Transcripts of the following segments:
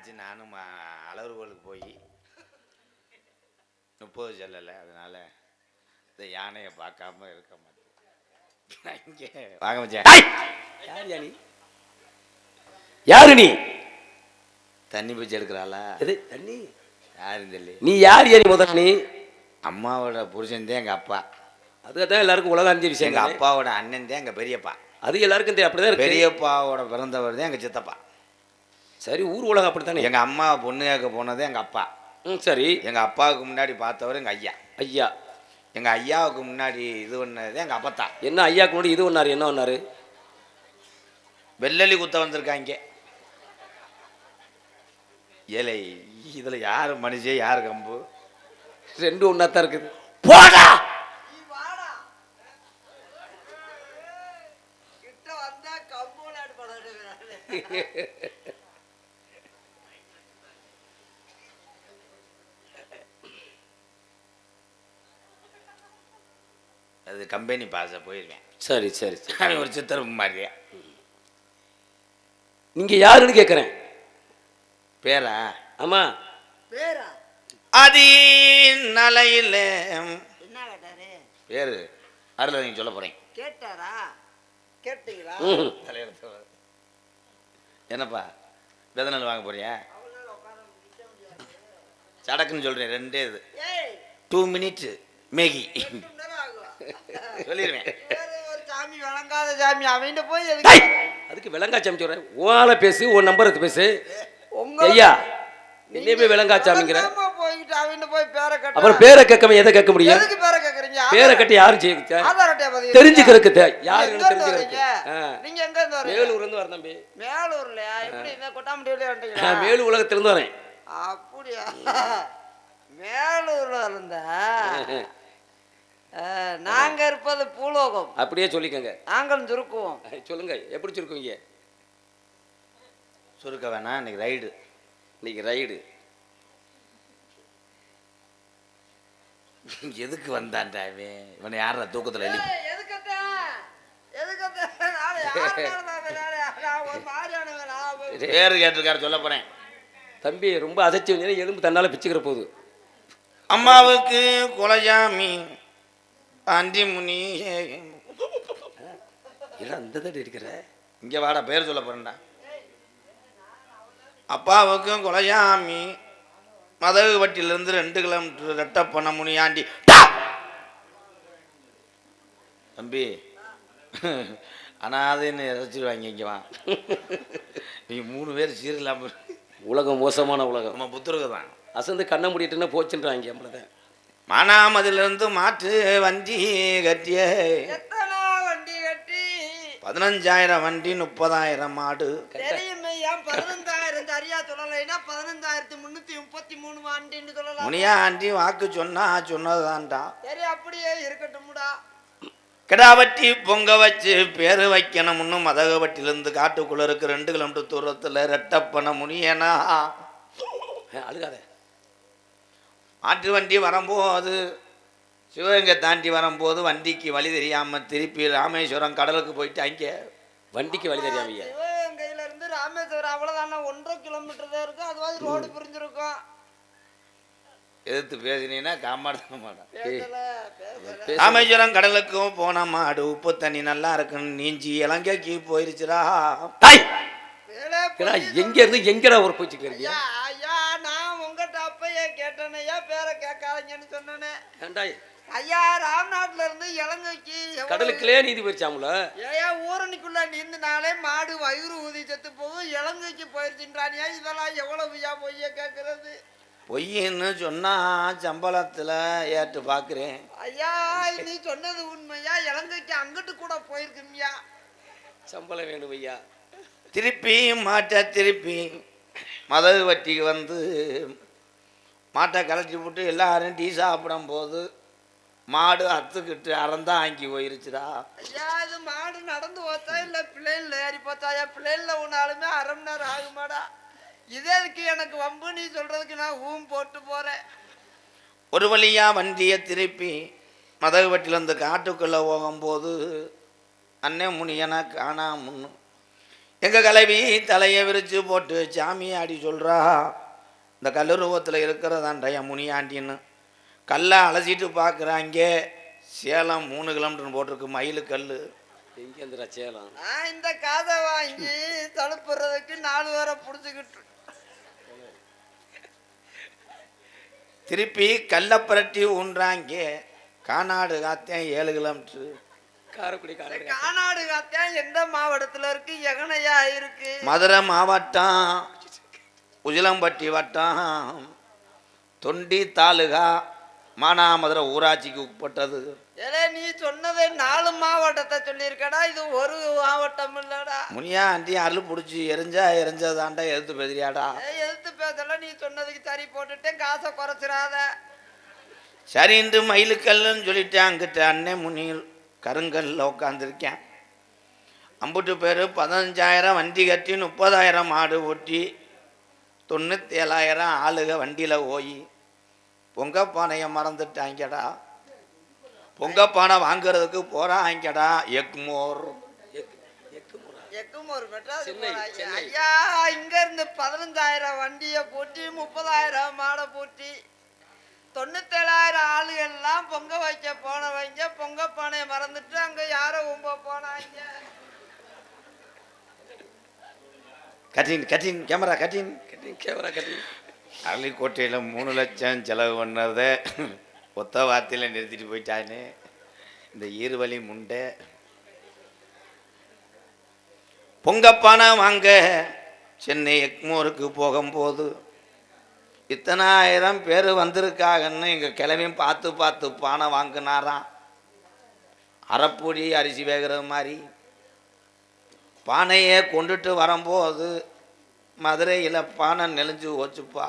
ஆச்சு. நானும் அளவுகோலுக்கு போய் முப்பது செல்லலை. அதனால இந்த யானையை பார்க்காம இருக்க மாட்டேன். இங்கே வாங்க மச்சான். யார் யா நீ? யாரு நீ? தண்ணி பிடிச்சி எடுக்கிறாளா? எது? தண்ணி? யாரும் தெரியல நீ யார் யா நீ முதல்ல நீ? அம்மாவோட புருஷன் தான் எங்கள் அப்பா. அதுதான் எல்லாருக்கும் உலகம் அறிஞ்ச விஷயம் எங்கள் அப்பாவோட அண்ணன் தான் எங்கள் பெரியப்பா. அது எல்லாருக்கும் தெரியும் அப்படிதான் பெரியப்பாவோட பிறந்தவர் தான் எங்கள் சித்தப்பா. சரி ஊர் உலகம் அப்படித்தானே? எங்கள் அம்மா பொண்ணு கேட்க போனது எங்கள் அப்பா. ம் சரி. எங்கள் அப்பாவுக்கு முன்னாடி பார்த்தவர் எங்கள் ஐயா. ஐயா. எங்கள் ஐயாவுக்கு முன்னாடி இது பண்ணது எங்கள் அப்பத்தா. என்ன ஐயாக்கு முன்னாடி இது ஒன்னாரு என்ன ஒன்னாரு வெள்ளலி குத்த வந்திருக்காங்க. ஏலை இதில் யார் மனுஷன் யார் கம்பு? ரெண்டு ஒன்றா தான் இருக்குது. போடா! கிட்ட அது கம்பெனி பாச போயிடுவேன் சரி சரி சரி. ஒரு சித்திரம் மாதிரியா? நீங்க யாருன்னு கேட்குறேன் பேரா? ஆமா. பேரா? அதி நலையில் என்ன கேட்டாரு? பேரு. அதில் நீங்கள் சொல்ல போகிறேன் கேட்டாரா? கேட்டீங்களா? தலையெழுத்து. என்னப்பா விதநெல் வாங்க போறியா? சடக்குன்னு சொல்கிறேன் ரெண்டே இது. ஏய். டூ மினிட்ஸ் மேகி ரெண்டு மணி நேரம் ஆகும் சொல்லிடுவேன் சாமி வணங்காத சாமி அவன்கிட்ட போய் அதுக்கு விளங்காச்சாமி சொல்றேன். ஓலை பேசு உன் நம்பர் எடுத்து பேசு. உங்க ஐயா என்னையுமே பேரை கட்ட அப்புறம் பேரை கேட்காம எதை கேட்க முடியும்? எதுக்கு பேரை கட்டி யாரும் செய்ய ஆதார் அட்டையை பதிவு தெரிஞ்சுக்கிறதுக்கு யாருன்னு தெரிஞ்சுக்கிறதுக்கு. நீங்க எங்க இருந்து வரீங்க? மேலூர்ல இருந்து வரேன் தம்பி. மேலூர்லயா? எப்படி இந்த நான் மேலு உலகத்திலிருந்து வரேன். அப்படியா? மேலூர்ல இருந்தா? நாங்க இருப்பது பூலோகம். அப்படியே சொல்லிக்கங்க. நாங்களும் சுருக்குவோம். சொல்லுங்க எப்படி சொல்லிருக்கீங்க சுருக்க வேணாம் இன்னைக்கு ரைடு. இன்னைக்கு ரைடு. எதுக்கு வந்தான்டா இவன்? இவனை யாரா தூக்கத்தில் எழுப்பி பேர் கேட்டிருக்காரு சொல்ல போகிறேன் தம்பி ரொம்ப அதச்சி எலும்பு தன்னால பிச்சுக்கிற போகுது அம்மாவுக்கு குலஜாமி அண்டி முனி. இல்லை அந்த தடி இருக்கிற. இங்கே வாடா பேர் சொல்ல போறேன்டா. அப்பாவுக்கும் குலஜாமி மதகுபட்டியிலேருந்து ரெண்டு கிலோமீட்டர் ரெட்டப்பண்ண முனியாண்டி டா! தம்பி அனாதைன்னு இறச்சிடுவாங்க இங்கே வா. நீங்க மூணு பேர் சீரில்லாம உலகம் மோசமான உலகம். நம்ம புத்தருக்கு தான் அசந்து கண்ணை முடிட்டுன்னா போச்சுன்றாங்க நம்மளதான் மானாமதிலிருந்து மாற்று வண்டி கட்டிய எத்தனை வண்டி கட்டி பதினஞ்சாயிரம் வண்டி முப்பதாயிரம் மாடு. தெரியுமே ஏன் பதினஞ்சாயிரம் சரியா சொல்லலைன்னா பதினஞ்சாயிரத்தி முன்னூத்தி முப்பத்தி மூணு வண்டின்னு சொல்லலாம்? முனியாண்டி வாக்கு சொன்னா சொன்னதுதான்டா. சரி அப்படியே இருக்கட்டும்டா. கிடாவட்டி பொங்க வச்சு பேரு வைக்கணும்னு மதகவட்டிலிருந்து காட்டுக்குள்ள இருக்கு. ரெண்டு கிலோமீட்டர் தூரத்துல ரெட்டப்பன முனியனா. அழுகாத. மாட்டு வண்டி வரும்போது சிவகங்கை தாண்டி வரும்போது வண்டிக்கு வழி தெரியாம திருப்பி ராமேஸ்வரம் கடலுக்கு போயிட்டு அங்கே வண்டிக்கு வழி தெரியாமையா சிவகங்கையில இருந்து ராமேஸ்வரம் அவ்வளவுதானே? ஒன்றரை கிலோமீட்டர் தான் இருக்கும். அதுவாது ரோடு பிரிஞ்சிருக்கும். எதிர்த்து பேசினீங்கன்னா காமாட மாட்டேன் ராமேஸ்வரம் கடலுக்கும் போன மாடு உப்பு தண்ணி நல்லா இருக்குன்னு நீஞ்சி இலங்கைக்கு போயிருச்சுடா. எங்க இருந்து எங்கடா ஒரு போச்சுக்கிறீங்க உங்ககிட்ட அப்பயே கேட்டேனே. ஐயா பேரை கேட்காதீங்கன்னு சொன்னேனே. ஏன்டா ஐயா ராம்நாட்ல இருந்து இலங்கைக்கு கடலுக்குள்ளே நீதி போயிருச்சாமுல? ஏயா ஊரணிக்குள்ள நின்றுனாலே மாடு வயிறு ஊதி செத்து போகும். இலங்கைக்கு போயிருச்சுன்றானியா இதெல்லாம் எவ்வளவுயா பொய்ய கேட்கறது? பொய்ன்னு சொன்னா சம்பளத்துல ஏற்று பார்க்குறேன் ஐயா நீ சொன்னது உண்மையா? இலங்கைக்கு அங்கிட்டு கூட போயிருக்கும்யா? சம்பளம் வேணும் ஐயா. திருப்பி மாட்டை திருப்பி மதகு வட்டிக்கு வந்து மாட்டை கலட்டி போட்டு எல்லாரும் டீ சாப்பிடும் போது மாடு அத்துக்கிட்டு அறந்தா ஆங்கி போயிருச்சுடா. ஐயா இது மாடு நடந்து போச்சா இல்ல பிள்ளைல ஏறி போச்சாயா பிள்ளைல ஒன்னாலுமே அரை மணி நேரம் ஆகுமாடா? இதே இதுக்கு எனக்கு வம்பு நீ சொல்றதுக்கு நான் ஊம் போட்டு போறேன். ஒரு வழியா வண்டியை திருப்பி மதகு வட்டிலேருந்து காட்டுக்குள்ளே போகும்போது அண்ணன் முனியனை காணாமுன்னு எங்கள் கலவி தலையை விரித்து போட்டு சாமியை ஆடி சொல்கிறா இந்த கல்லுருவத்தில் இருக்கிறதாண்டைய முனியாண்டின்னு கல்லை அலசிட்டு பார்க்குறாங்க சேலம் மூணு கிலோமீட்டர் போட்டிருக்கு மயிலு கல் எங்கே இருந்துடா சேலம்? நான் இந்த காதை வாங்கி தழுப்புறதுக்கு நாலு பேரை பிடிச்சிக்கிட்டு திருப்பி கல்லை புரட்டி ஊன்றாங்க கானாடு காத்தேன் ஏழு கிலோமீட்ரு காரைக்குடி கானாடு காத்தியம் எந்த மாவட்டத்துல இருக்கு எகனையா இருக்கு? மதுரை மாவட்டம் உஜிலம்பட்டி வட்டம். தொண்டி தாலுகா மானாமதுரை ஊராட்சிக்கு உட்பட்டது. ஏலே நீ சொன்னது நாலு மாவட்டத்தை சொல்லியிருக்கடா இது ஒரு மாவட்டம் இல்லடா. முனியா ஆண்டி அருள் பிடிச்சி எரிஞ்சா எரிஞ்சதாண்டா எதிர்த்து ஏய், எதிர்த்து பேசல நீ சொன்னதுக்கு சரி போட்டுட்டேன் காசை குறைச்சிடாத. சரின்ட்டு மயிலுக்கல்லுன்னு சொல்லிட்டு அங்கிட்ட அண்ணன் முனியில் கருங்கல்ல உட்காந்துருக்கேன் அம்புட்டு பேர் பதினஞ்சாயிரம் வண்டி கட்டி முப்பதாயிரம் மாடு ஓட்டி தொண்ணூற்றி ஏழாயிரம் ஆளுக வண்டியில் போய் பொங்கப்பானையை மறந்துட்டாங்கடா. பொங்கப்பானை வாங்குறதுக்கு போகிறாங்கடா எக்மோர். ஐயா இங்க இருந்து பதினஞ்சாயிரம் வண்டியை போட்டி முப்பதாயிரம் மாடை போட்டி தொண்ணூத்தேழாயிரம் ஆளுகள் எல்லாம் பொங்க வைக்க போனவங்க பொங்க பானையை மறந்துட்டு அங்க யாரோ உம்ப போனாங்க. கட்டின் கட்டின் கேமரா கட்டின். கட்டி கேமரா கட்டி அரளிக்கோட்டையில் மூணு லட்சம் செலவு பண்ணதை ஒத்த வார்த்தையில் நிறுத்திட்டு போயிட்டானே. இந்த ஈர்வழி முண்டை. பொங்கப்பானை வாங்க. சென்னை எக்மோருக்கு போகும்போது இத்தனாயிரம் பேர் வந்திருக்காங்கன்னு எங்கள் கிளம்பியும் பார்த்து பார்த்து பானை வாங்கினாராம். அரைப்பொடி அரிசி வேகிற மாதிரி. பானையை கொண்டுட்டு வரும்போது மதுரையில் பானை நெளிஞ்சு ஓச்சுப்பா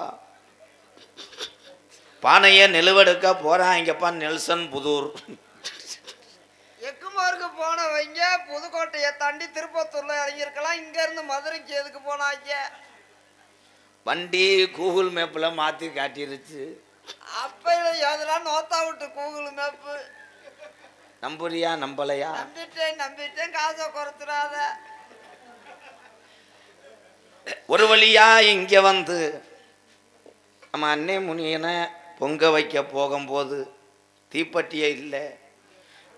பானையை நிலுவெடுக்க போகிறாங்கப்பா நெல்சன் புதூர். எக்குமாருக்கு போனவங்க புதுக்கோட்டையை தாண்டி திருப்பத்தூர்ல இறங்கியிருக்கலாம். இங்க இருந்து மதுரைக்கு எதுக்கு போனாங்க? வண்டி கூகுள் மேப்பில் மாற்றி காட்டிருச்சு. அப்ப எதெல்லாம் நோத்தா விட்டு கூகுள் மேப்பு? நம்புறியா நம்பலையா? நம்பிட்டேன் நம்பிட்டேன். காசை குறைச்சிடாத. ஒரு வழியா இங்கே வந்து நம்ம அன்னை முனியனை பொங்க வைக்க போகும்போது தீப்பெட்டியே இல்லை.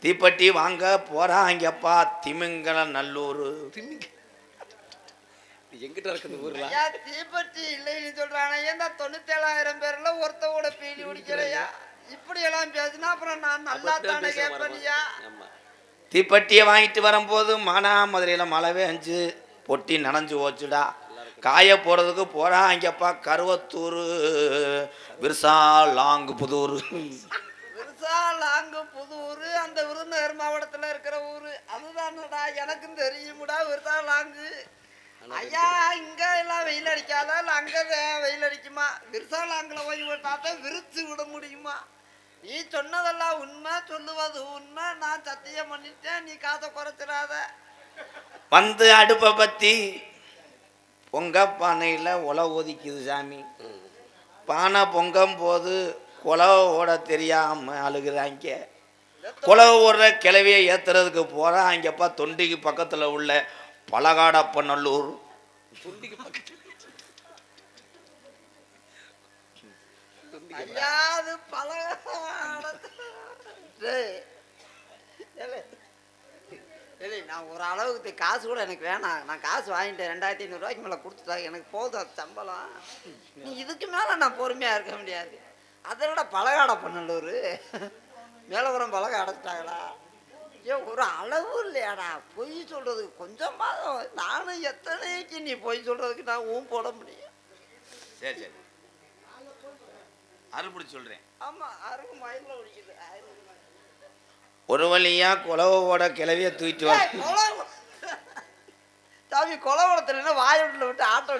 தீப்பெட்டி வாங்க போகிறாங்கப்பா திமிங்கல நல்லூர். எங்கிட்ட இருக்குது ஊர்ல? தீப்பெட்டி இல்லைன்னு சொல்றானே. ஏன்டா தொண்ணூத்தேழாயிரம் பேர்ல ஒருத்தவோட பீடி குடிக்கிறையா இப்படி எல்லாம் பேசினா அப்புறம் நான் நல்லா தானே கேட்பனியா தீப்பெட்டியை வாங்கிட்டு வரும்போது மானாமதுரையில் மழை பெஞ்சு பொட்டி நனைஞ்சு போச்சுடா. காய போகிறதுக்கு போகிறாங்கப்பா கருவத்தூர் விர்சா லாங் புதூர் விருசா லாங்கு புது ஊரு அந்த விருதுநகர் மாவட்டத்துல இருக்கிற ஊரு. அதுதானடா எனக்கும் தெரியுமுடா விருசா லாங்கு ஐயா இங்க எல்லாம் வெயில் அடிக்காதா? இல்ல அங்க வெயில் அடிக்குமா? விருசா லாங்குல போய் விட்டாதான் விரிச்சு விட முடியுமா? நீ சொன்னதெல்லாம் உண்மை சொல்லுவது உண்மை. நான் சத்தியம் பண்ணிட்டேன் நீ காசை குறைச்சிடாத. வந்து அடுப்பை பற்றி பொங்க பானையில் உலை ஒதிக்குது சாமி. பானை பொங்கும் போது குலவை ஓட தெரியாமல் அழுகுறாங்க. குலவை ஓடுற கிளவியை ஏற்றுறதுக்கு போகிறாங்கப்பா தொண்டிக்கு பக்கத்தில் உள்ள பலகாடப்பநல்லூர். துண்டிக்கு பக்கத்துல. ஐயா ஏலே, நான் ஒரு அளவுக்கு காசு கூட எனக்கு வேணாம். நான் காசு வாங்கிட்டேன். ரெண்டாயிரத்தி ஐநூறுரூவாய்க்கு மேலே கொடுத்துட்டாங்க எனக்கு போதும் அது சம்பளம். நீ இதுக்கு மேலே நான் பொறுமையாக இருக்க முடியாது. அதை விட பலகாடை பண்ணலூர் மேலபுரம் பலகை அடைச்சிட்டாங்களா? ஏ ஒரு அளவு இல்லையாடா. பொய் சொல்கிறதுக்கு கொஞ்சமாக நானும் எத்தனைக்கு நீ பொய் சொல்கிறதுக்கு நான் ஊன் போட முடியும். சரி சரி. அறுபடி சொல்கிறேன் ஆமாம் அருகு மயிலில் மயில். ஒரு வழியா குலவோட கிளவியை தூக்கிட்டு வர சாமி கொலவளத்துல வாயோட்டில் விட்டு ஆட்டோ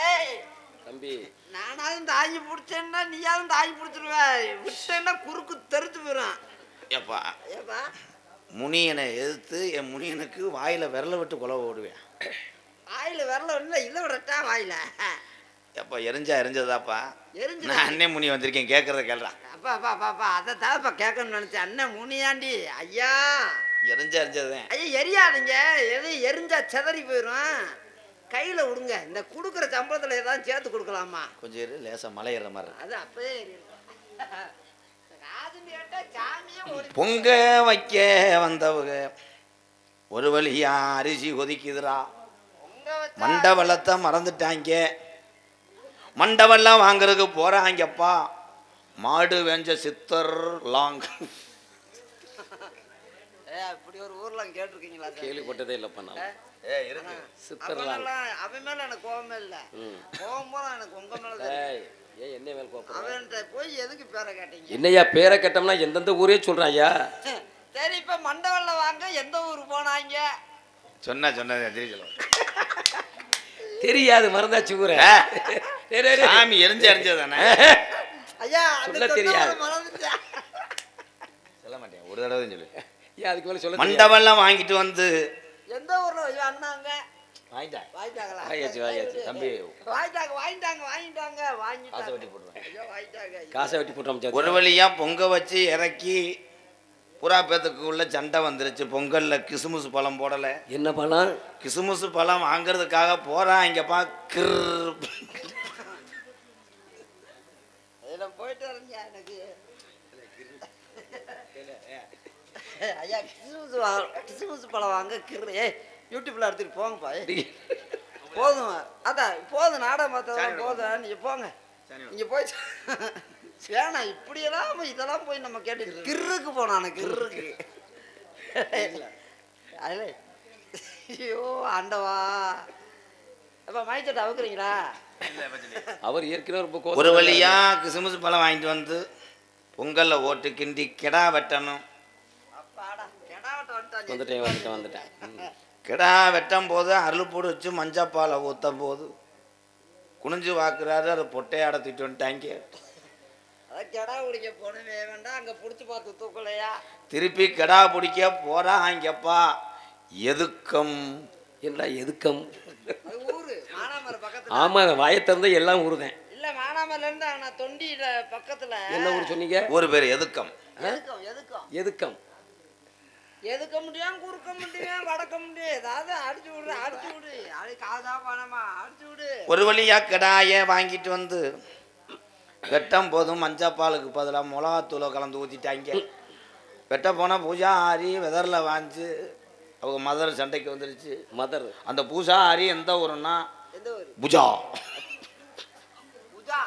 ஏய் தம்பி. நானாவது தாங்கி பிடிச்சேன்னா நீயாவது தாங்கி பிடிச்சிருவ. விட்டேன்னா குறுக்கு தெரிஞ்சு போயிடும் ஏப்பா ஏப்பா. முனியனை எதிர்த்து என் முனியனுக்கு வாயில் விரல விட்டு குலவை ஓடுவேன். வாயில விரல இல்லை இதை விடட்டா வாயில. எப்பா எரிஞ்சா எரிஞ்சதாப்பா? எரிஞ்சு நான் அண்ணே முனி வந்திருக்கேன் கேட்கறத கேள்றான் அப்பா அப்பா அப்பா அப்பா அதை தான் இப்போ கேட்கணும்னு நினச்சேன். அண்ணன் முனியாண்டி ஐயா. எரிஞ்ச எரிஞ்சதுதான் ஐயா எரியாதீங்க. எது எரிஞ்சா செதறி போயிடும் கையில விடுங்க இந்த கொடுக்குற சம்பளத்துல ஏதாவது சேர்த்து கொடுக்கலாமா? கொஞ்சம் இரு லேசா மலை ஏறுற மாதிரி அது அப்பவே பொங்க வைக்க வந்தவங்க ஒரு வழியா அரிசி வச்சா மண்டவளத்தை மறந்துட்டாங்க. மண்டவெல்லாம் வாங்குறதுக்கு போறாங்கப்பா. மாடு வெஞ்ச சித்தர் லாங். அப்படி ஒரு ஊர்ல கேட்டிருக்கீங்களா சார்? கேள்விப்பட்டதே இல்லைப்பா நான். சித்தர்லாம் அவனெல்லாம் அவன் மேல எனக்கு கோவமே இல்ல. ம். கோவம் போல எனக்கு உங்க மேல ஏன் என்ன மேல் கோப்பம் அவன்கிட்ட போய் எதுக்கு பேரை கேட்டீங்க? என்னய்யா பேரை கேட்டோம்னா எந்தெந்த ஊரே சொல்றான் ஐயா சரி இப்ப மண்டவல்ல வாங்க எந்த ஊருக்கு போனாங்க? சொன்ன சொன்னது சொல்லுங்க. தெரியாது மறந்தாச்சு ஊரே. டேய். சாமி எரிஞ்ச எரிஞ்சதானே? ஐயா சொல்ல தெரியாது. சொல்ல மாட்டேன் ஒரு தடவை சொல்லு. ஏன் அதுக்கு மேல சொல்ல. மண்டபம்லாம் வாங்கிட்டு வந்து. எந்த ஊர்ல ஐயா அண்ணாங்க? வாங்கிட்டேன் வாங்கிட்டாங்களா? வாங்கியாச்சு, வாங்கியாச்சு. தம்பி. வாங்கிட்டாங்க வாங்கிட்டாங்க வாங்கிட்டாங்க காசை வெட்டி. காசை வெட்டி போட்டோம் ஒரு வழியா பொங்க வச்சு இறக்கி புறா பேத்துக்குள்ள சண்டை வந்துருச்சு. பொங்கல்ல கிசுமுசு பழம் போடல. என்ன பணம் கிசுமுசு பழம் வாங்குறதுக்காக போறான் இங்கப்பா கிர் இதுல வரீங்க எனக்கு ஐயா கிறிஸ்மஸ் பழம் வாங்க கிரு ஏய் யூடியூப்ல எடுத்துட்டு போங்கப்பா. போதும் அதான் போதும் நாடகம் பார்த்ததெல்லாம் போதும் நீங்க போங்க நீங்க போய் வேணாம் இப்படியெல்லாம் இதெல்லாம் போய் நம்ம கேட்டு கிறுக்கு போனானு கிறுக்கு அதில் ஐயோ ஆண்டவா அவர் ஏற்கனவே ஒரு வழியா கிசுமுசு பழம் வாங்கிட்டு வந்து பொங்கல்ல ஓட்டு கிண்டி கிடா வெட்டணும். வந்துட்டேன் வந்துட்டேன் வந்துட்டேன். கிடா வெட்டும் போது அருள்பூடு வச்சு மஞ்சப்பாலை ஊற்றும் போது குனிஞ்சு வாக்குறாரு அதை பொட்டையாட தூக்கிட்டு வந்துட்டாங்க அதான் கெடா குடிக்க போனவே வேண்டாம். அங்க புடிச்சு பார்த்து தூக்கலையா? திருப்பி கிடா பிடிக்க போறாங்கப்பா எதுக்கம்? என்னடா எதுக்கம் அது ஊரு மானாமர பக்கத்துல ஆமா வாயை திறந்தா எல்லாம் ஊருதேன் இல்ல மானாமரில இருந்து ஆனா தொண்டியில பக்கத்துல. என்ன ஊர் சொன்னீங்க? ஒரு பேர் எதுக்கம். எதுக்கும் எதுக்கும்? எதுக்கம்? எதுக்க முடியும்? குறுக்க முடியும்? வடக்க முடியும்? ஏதாவது அடிச்சு விடு அடிச்சு விடு. அது காசா பணமா அடிச்சு விடு. ஒரு வழியா கிடாய வாங்கிட்டு வந்து வெட்டும் போதும் மஞ்சப்பாலுக்கு பதிலாக மிளகாத்தூளை கலந்து ஊற்றிட்டாங்க வெட்ட போனால் பூஜா ஆரி வெதரில் வாஞ்சு அவங்க மதர் சண்டைக்கு வந்துருச்சு. மதர். அந்த பூஜா ஆரி எந்த ஊருன்னா எந்த ஊரு புஜா. புஜா.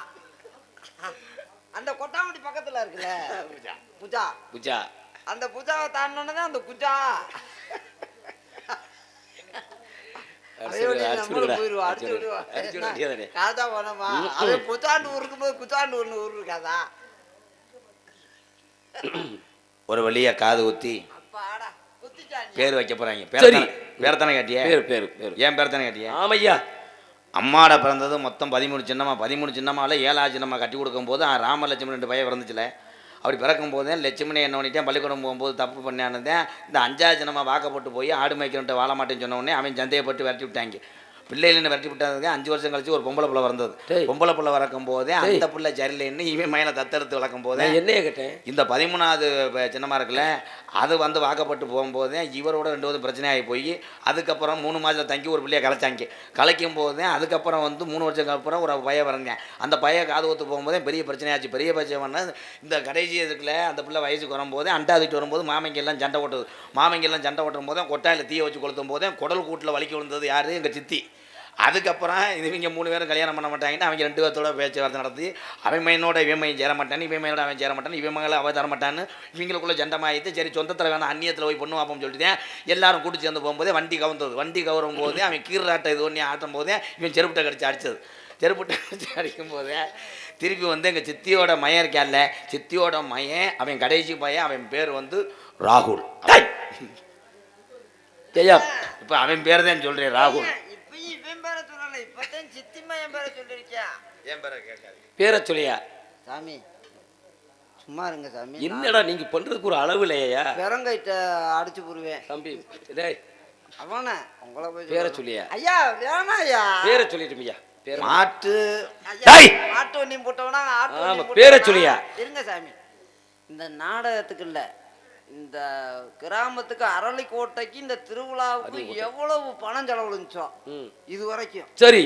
அந்த கொட்டாம்பட்டி பக்கத்துல இருக்குல்ல? புஜா. புஜா. அந்த புஜாவை தாண்டினோன்னே அந்த குஜா. காதா போனோமா? அவன் புத்தாண்டு இருக்கும்போது புத்தாண்டு ஒண்ணு ஊர் இருக்காதா? ஒரு வழியா காது குத்திட்டாங்க. பேர் வைக்க போகிறாங்க சரி. பேர் தானே கேட்டியே? பேரு பேரு பேரு. ஏன் பேர் தானே கேட்டியே? ஆமையா. அம்மாட பிறந்தது மொத்தம் பதிமூணு சின்னம்மா பதிமூணு சின்னம்மாவில் ஏழா சின்னம்மா கட்டி கொடுக்கும்போது ஆ, ராம லட்சுமணன் ரெண்டு பையன் பிறந்துச்சுல. அப்படி பிறக்கும் போதே லட்சுமணி என்ன பண்ணிட்டேன் பள்ளிக்கூடம் போகும்போது தப்பு பண்ணானதேன் இந்த அஞ்சாவது சின்னம்மா வாக்கப்பட்டு போய் ஆடு மேய்க்கிறன்ட்டு வாழ மாட்டேன்னு சொன்ன உடனே அவன் சந்தேகப்பட்டு விரட்டி விட்டாங்க. பிள்ளையிலேருந்து விரட்டி விட்டதுக்கு அஞ்சு வருஷம் கழிச்சு ஒரு பொம்பளை பிள்ளை டேய். பொம்பளை பிள்ளை வளர்க்கும் போதே அந்த பிள்ளை சரியில்லைன்னு இவன் மயனை தத்தெடுத்து வளர்க்கும் போதே நான் என்னைய கேட்டேன். இந்த பதிமூணாவது ப- சின்னமா இருக்குல்ல அது வந்து வாக்கப்பட்டு போகும்போதே இவரோட ரெண்டு வந்து பிரச்சனையாகி போய் அதுக்கப்புறம் மூணு மாதம் தங்கி ஒரு பிள்ளைய கலைச்சாங்க. கலைக்கும் போதே அதுக்கப்புறம் வந்து மூணு வருஷத்துக்கு அப்புறம் ஒரு பையன் வரங்க அந்த பையன் காது ஊற்று போகும்போதே பெரிய பிரச்சனையாச்சு. பெரிய பிரச்சனை இந்த கடைசி இதுக்குள்ள அந்த பிள்ளை வயசுக்கு வரும்போதே அண்டாதிட்டு வரும்போது மாமங்க எல்லாம் சண்டை ஓட்டுது. மாமங்க எல்லாம் சண்டை ஓட்டும் போதே கொட்டாயில் தீய வச்சு கொளுத்தும் போதே குடல் கூட்டில் வலிக்கு விழுந்தது யாரு? எங்கள் சித்தி. அதுக்கப்புறம் இவங்க மூணு பேரும் கல்யாணம் பண்ண மாட்டாங்கன்னு அவங்க ரெண்டு பேர்த்தோட பேச்சுவார்த்தை நடத்தி அவன் மையனோட இவன் மையம் சேர மாட்டான் இவன் மையனோட அவன் சேர மாட்டான் இவன் மகளை தர மாட்டான்னு இவங்களுக்குள்ள ஜண்டமாயிட்டு சரி சொந்தத்தில் வேணாம் அந்நியத்தில் போய் பொண்ணு பார்ப்போம்னு சொல்லிட்டு தான் எல்லாரும் கூட்டி சேர்ந்து போகும்போதே வண்டி கவுந்தது. வண்டி கவரும் போதே அவன் கீராட்டை இது ஒன்றி ஆட்டும் போதே இவன் செருப்புட்டை கடிச்சு அடிச்சது. செருப்புட்டை கடிச்சு அடிக்கும் போதே திருப்பி வந்து எங்கள் சித்தியோட மயன் இருக்கான்ல சித்தியோட மயன் அவன் கடைசி பையன் அவன் பேர் வந்து ராகுல். ஐயா இப்போ அவன் பேர் தான் சொல்கிறேன் ராகுல் இப்பயும் இவன் பேரை சொல்லல இப்பதான் சித்தி மையன் பேரை சொல்லிருக்கியா? என் பேரை கேட்காது பேரை சொல்லியா? சாமி சும்மா இருங்க சாமி. என்னடா நீங்க பண்றதுக்கு ஒரு அளவு இல்லையா பெரங்கைட்ட அடிச்சு புடுவேன். தம்பி டேய். அவன உங்களை போய் பேரை. சொல்லியா? ஐயா வேணாம் ஐயா. பேரை சொல்லிட்டு ஐயா பேரை மாட்டு. ஐயா, டேய்! ஆட்டு வண்டி போட்டவனா? ஆட்டு ஆமா, பேரை? சொல்லியா? இருங்க சாமி. இந்த நாடகத்துக்கு இல்ல இந்த கிராமத்துக்கு அரளிக்கோட்டைக்கு இந்த திருவிழாவுக்கு எவ்வளவு பணம் செலவழிச்சோ ம். இது வரைக்கும் சரி.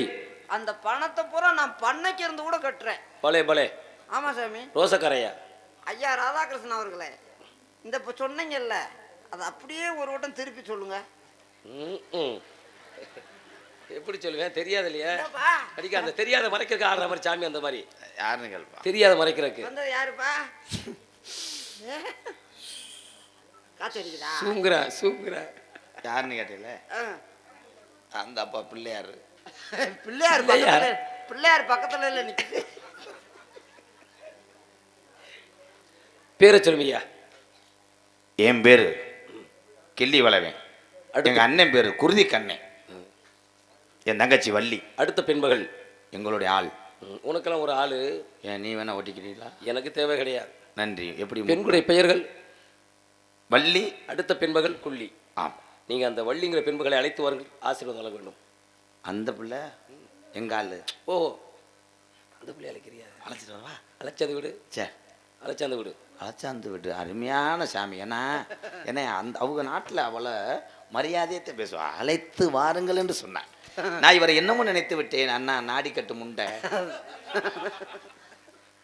அந்த பணத்தை பூரா நான் பண்ணைக்கு இருந்து கூட கட்டுறேன். பலே பலே. ஆமா சாமி. ரோசக்கரையா? ஐயா ராதாகிருஷ்ணன் அவர்களே இந்த இப்போ சொன்னீங்கல்ல அது அப்படியே ஒரு வட்டம் திருப்பி சொல்லுங்க. எப்படி சொல்லுவேன் தெரியாது இல்லையா? அடிக்க அந்த தெரியாத மறைக்கிறதுக்கு ஆடுற மாதிரி சாமி அந்த மாதிரி. யாருன்னு கேள்ப்பா. தெரியாத மறைக்கிறதுக்கு. வந்தது யாருப்பா? காத்து அடிக்குதா சூங்குறா சூங்குறா. யாருன்னு கேட்டீங்களே. அந்த அப்பா பிள்ளையாரு. பிள்ளையார் பக்கத்துல பிள்ளையார்? பக்கத்துல இல்ல நிக்குது. பேரை சொல்லுமையா என் பேரு கிள்ளி வளவன். அடுத்து. எங்க அண்ணன் பேரு குருதி கண்ணன் என் தங்கச்சி வள்ளி. அடுத்த பெண்மகள். எங்களுடைய ஆள். உனக்கெல்லாம் ஒரு ஆளு. ஏன் நீ வேணா ஓட்டிக்கிறீங்களா எனக்கு தேவை கிடையாது. நன்றி. எப்படி பெண்களுடைய பெயர்கள்? வள்ளி அடுத்த பெண்மகள் குள்ளி ஆம். நீங்க அந்த வள்ளிங்கிற பெண்மகளை அழைத்து வாருங்கள் ஆசீர்வாதம் வழங்க வேண்டும். அந்த பிள்ளை எங்க ஆளு? ஓ அந்த பிள்ளை அழைக்கிறியா? அழைச்சிட்டு வரவா? அழைச்சது விடு. சே அழைச்சாந்து விடு. அழைச்சாந்து விட்டு அருமையான சாமி. ஏன்னா ஏன்னா அந்த அவங்க நாட்டில் அவளை மரியாதையத்தை பேசுவா. அழைத்து வாருங்கள் என்று சொன்னான் நான் இவரை என்னமோ நினைத்து விட்டேன். அண்ணா நாடி கட்டு முண்டை.